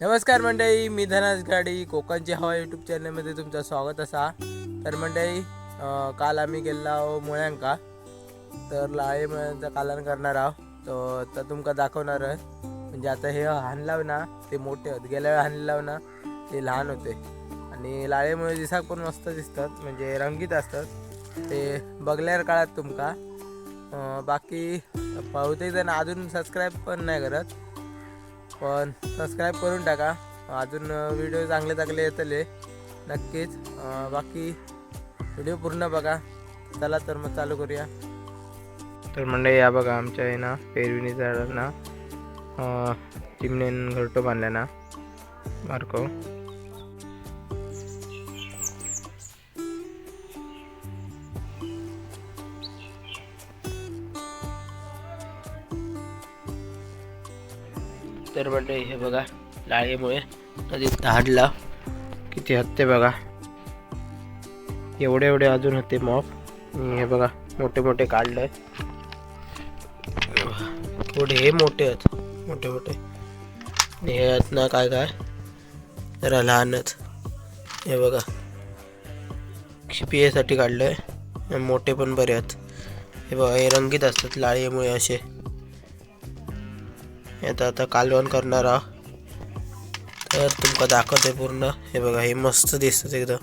नमस्कार मंडळी मी धनाज गाडी कोकणची हवा यूट्यूब चॅनलमध्ये तुमचं स्वागत असा. तर मंडळी काल आम्ही गेलो मुळ्यांका. तर लाळे मुळ्यांचं कालन करणार आहोत. तर तर तुमका दाखवणार आहे. म्हणजे आता हे हाणलाव ना ते मोठे होत गेल्या वेळी हाणलाव ना ते लहान होते. आणि लाळेमुळे दिसाक पण मस्त दिसतात. म्हणजे रंगीत असतात. ते बघल्यावर काळात तुमका. बाकी बहुतेक जण अजून सबस्क्राईब पण नाही करत. पण सबस्क्राईब करून टाका. अजून व्हिडिओ चांगले चांगले येतले नक्कीच. बाकी व्हिडिओ पूर्ण बघा. चला तर मग चालू करूया. तर म्हणजे या बघा आमच्या आहे ना पेरविणी झाडांना अं, घरटो बांधल्या ना बारको तर म्हणजे हे बघा लाळेमुळे नदीत धाडला. किती हत्ते बघा. एवढे एवढे अजून होते मॉप. हे बघा मोठे मोठे काढले. थोडे हे मोठे आहेत. मोठे मोठे. हे आहेत ना काय काय? जरा लहानच. हे बघा. पियासाठी काढलंय मोठे पण बरे आहेत. हे बघा हे रंगीत असतात लाळीमुळे असे. येतं आता कालवण करणार आहोत. तर तुमका दाखवते पूर्ण. हे बघा हे मस्त दिसतं एकदम.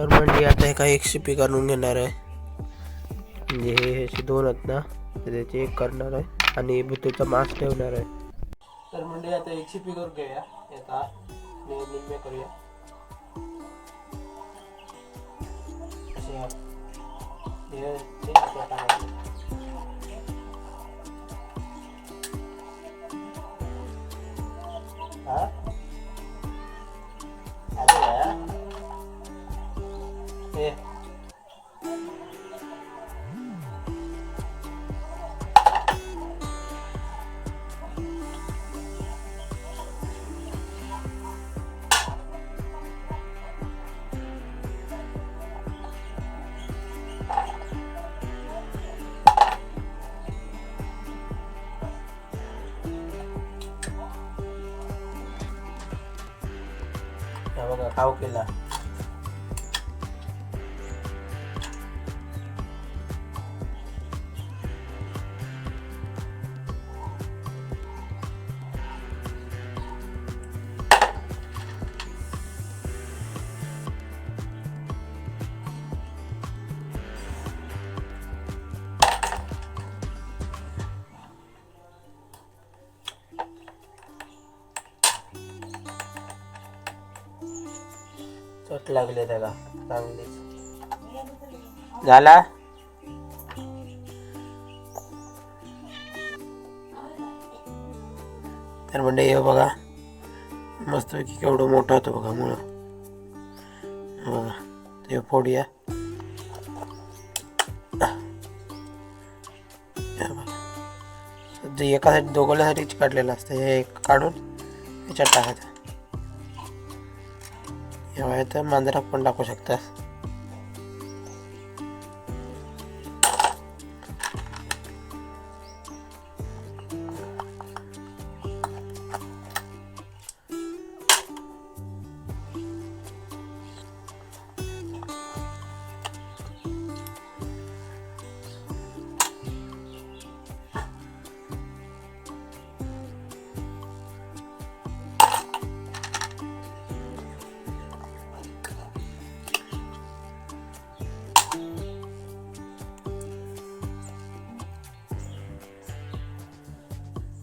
तर म्हणजे आता हे काही एक शिपी काढून घेणार आहे. म्हणजे हे असे दोन आहेत ना तर त्याचे एक करणार आहे आणि भुतूचा मास्क ठेवणार आहे. तर म्हणजे आता एक शिपी करून घेऊया. आता निम्मे करूया. असे हे- हे लागले त्याला. चांगलीच. झाला? तर म्हणजे हे बघा. मस्तपैकी केवढं मोठं होतं बघा मुळं. बघा. ते फोडूया. एकासाठी दोघांसाठीच काढलेलं असतं. हे एक काढून याच्यात टाकायचं. ठेवायचं मांजराक पण टाकू शकतास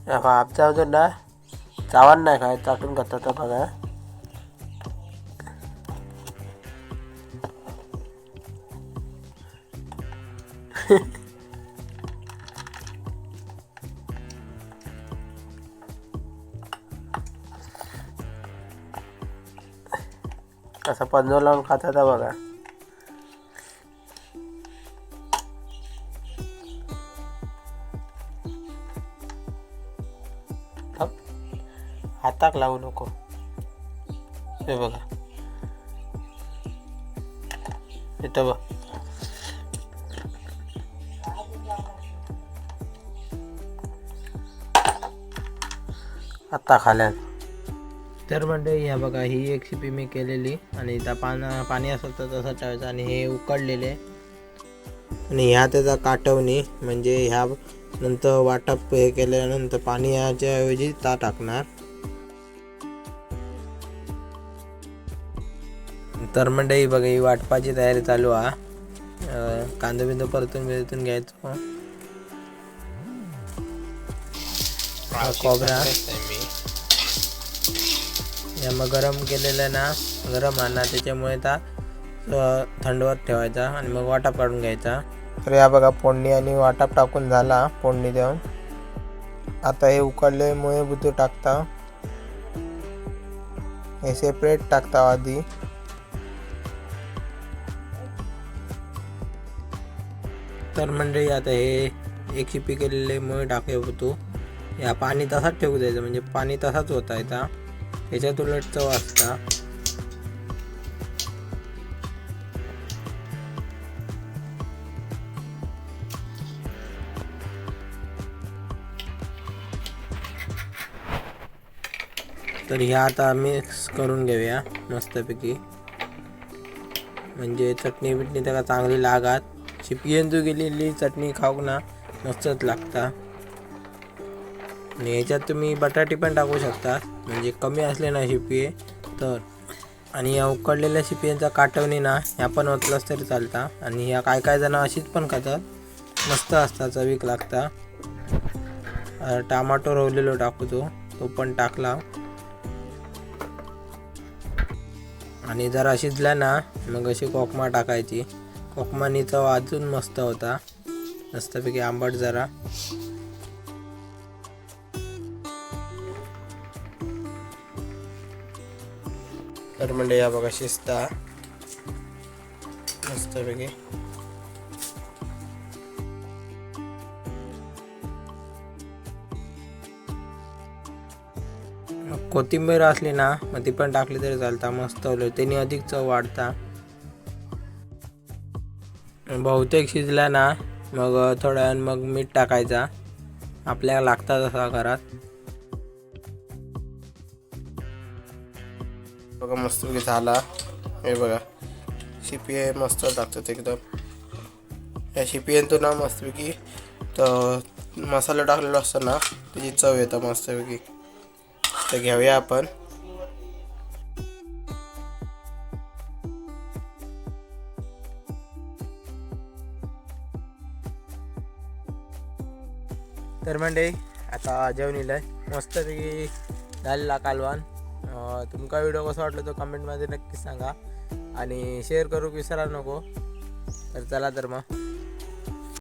शकता आमच्या अजून ना चावण नाही काय चाटून खातात तर बघा. असं पंजो लावून खातात बघा. हाताक लावू नको. हे बघा. इथं बघ. आत्ता खाल्यात. तर म्हणजे ह्या बघा ही एक शिपी मी केलेली आणि इथं पान पाणी असेल तर तसं ठेवायचं आणि हे उकडलेले. आणि ह्या त्याचा काटवणी म्हणजे ह्या नंतर वाटप हे केल्यानंतर पाणी ह्याच्या ऐवजी ता टाकणार. तर ही बघा ही वाटपाची तयारी चालू अं, कांदा बिंदा परतून बिरतून घ्यायचो. हा खोबरा. या मग गरम केलेलं ना गरम आणा त्याच्यामुळे त्या थंडवर ठेवायचा आणि मग वाटाप काढून घ्यायचा. तर या बघा फोडणी आणि वाटाप टाकून झाला फोडणी देऊन. आता हे उकडल्यामुळे बुतू टाकता. हे सेपरेट टाकता आधी. तर म्हणजे आता हे एक शिपी केलेले मुळे टाकतो होतो या पाणी तसाच ठेवू द्यायचं म्हणजे पाणी तसाच होता येता त्याच्यात उलट चव असता तर ह्या आता मिक्स करून घेऊया मस्तपैकी. म्हणजे चटणी बिटणी त्याला चांगली लागात. शिपी गेलेली चटणी खाऊ ना मस्तच लागता. आणि याच्यात तुम्ही बटाटे पण टाकू शकता. म्हणजे कमी असले ना शिपी तर. आणि या उकडलेल्या शिपियांचा काटवणी ना ह्या पण ओतलाच तरी चालता. आणि ह्या काय काय जण अशीच पण खातात. मस्त असता चवीक लागता. टामाटो टमाटो रवलेलो टाकू तो तो पण टाकला. आणि जरा शिजला ना मग अशी कोकमा टाकायची. कोकमानी चव अजून मस्त होता. मस्तपैकी आंबट जरा. तर म्हणजे या बघा शिजता. मस्तपैकी. कोथिंबीर असली ना मग ती पण टाकली तरी चालता. मस्त होलं त्याने अधिक चव वाढता. बहुतेक शिजला ना मग थोड्या मग मीठ टाकायचा. आपल्याला लागता तसा घरात. बघा मस्तपैकी झाला. हे बघा शिपी आहे मस्त टाकतात एकदम. या शिपियांतून ना मस्तपैकी तर मसाला टाकलेला असतो ना त्याची चव येतं मस्तपैकी तर घेऊया आपण. तर म्हणजे आता जेवण येईल मस्तपैकी झालेला कालवान तुमका व्हिडिओ कसा वाटला तो कमेंटमध्ये नक्कीच सांगा. आणि शेअर करू विसरा नको. तर चला तर मग.